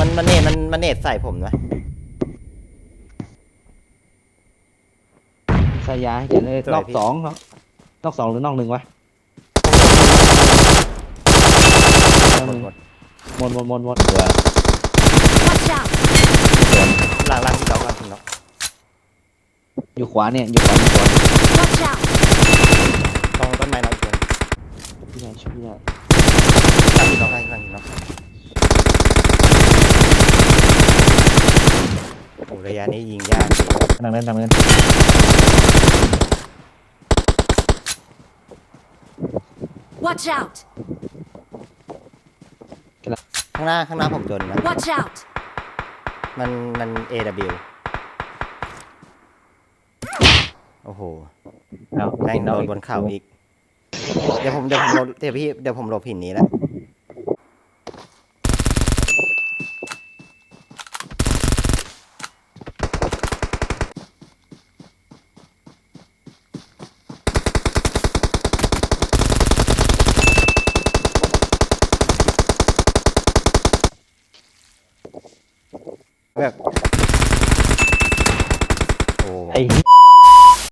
มันเนตมันมันเนตใส่ผมนะสายยาให้เขียนเลยนอกสองครับนอกสองหรือนอกหนึ่งวะหมดหมดหมดหมดหมดหมดเหลือ Watch out! ล่างล่างที่ล็อกล่างที่ล็อกอยู่ขวาเนี่ยอยู่ขวาอยู่ขวา Watch out! ตรงต้นไม้ล็อกอีกคนช่วยหน่อยช่วยหน่อย ล่างที่ล็อกล่างล่างที่ล็อกโอ้ ระยะนี้ยิงยากจริงทางนั้นทางนั้น Watch out! ข้างหน้าข้างหน้าผมจนนะ Watch out! มันมัน AW โอ้โหเอาแม่งโดนบนเขาอีก เดี๋ยวผมเดี๋ยวผมหลบเดี๋ยวพี่เดี๋ยวผมหลบหินนี้แล้ว แบบโอ้ ไอ้